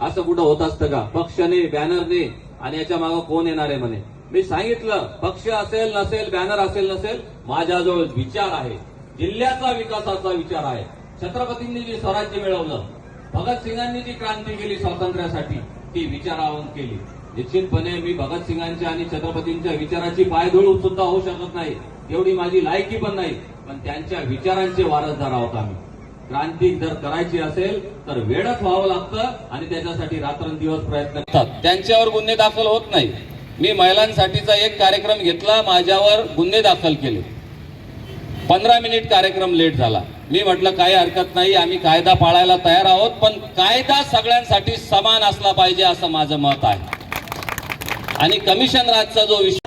असं कुठं होत असतं का? पक्षाने बॅनरने आणि याच्या मागे कोण येणार आहे म्हणे? मी सांगितलं पक्ष असेल नसेल बॅनर असेल नसेल माझ्याजवळ विचार आहे. जिल्ह्याचा विकासाचा विचार आहे. छत्रपतींनी जे स्वराज्य मिळवलं भगतसिंगांनी जी क्रांती केली स्वातंत्र्यासाठी ती विचारावून केली. निश्चितपणे मी भगतसिंगांच्या आणि छत्रपतींच्या विचाराची पायधूळ सुद्धा होऊ शकत नाही. एवढी माझी लायकी पण नाही. पण त्यांच्या विचारांचे वारसदार आहोत आम्ही क्रांती जर करायची असेल तर वेळच व्हावं लागतं आणि त्याच्यासाठी रात्रंदिवस प्रयत्न करतात. त्यांच्यावर गुन्हे दाखल होत नाही. मी महिलांसाठीचा एक कार्यक्रम घेतला माझ्यावर गुन्हे दाखल केले. पंधरा मिनिट कार्यक्रम लेट झाला. मी म्हटलं काही हरकत नाही आम्ही कायदा पाळायला तयार आहोत पण कायदा सगळ्यांसाठी समान असला पाहिजे असं माझं मत आहे. आणि कमिशन राजचा जो विषय